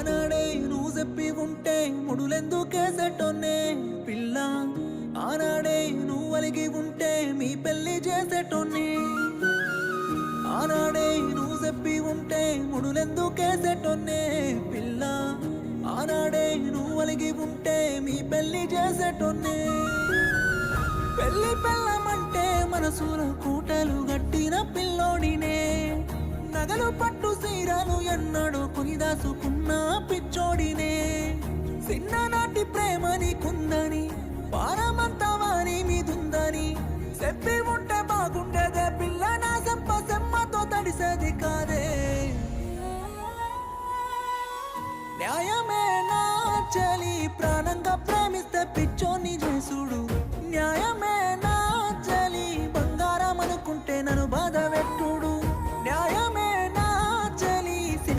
ఆనాడే నువ్వు చెప్పి ఉంటే ముడులెందుకేసేటోన్నే పిల్ల? ఆనాడే నువ్వు అలిగి ఉంటే మీ పెళ్ళి చేసేటోన్నే? ఆనాడే నువ్వు చెప్పి ఉంటే ముడులెందుకేసేటోన్నే పిల్ల? ఆనాడే నువ్వు అలిగి ఉంటే మీ పెళ్ళి చేసేటోన్నే? పెళ్ళి పెళ్ళమంటే మనసులో కూటలు గట్టిన పిల్లోడినే. నగలు పట్టు ఎన్నడూ కొని దాసుకున్న పిచ్చోడినే. చిన్ననాటి ప్రేమ నీకుందని పారమంతా వారి మీదుందని. చెప్పి ఉంటే బాగుండేదే పిల్ల నా సెంప సెమ్మతో తడిసేది కాదే. న్యాయమే నా చలి ప్రాణంగా ప్రేమిస్తే పిచ్చోని చేసుడు. న్యాయమే నా చలి బంగారం అనుకుంటే నన్ను బాధ పెట్టు.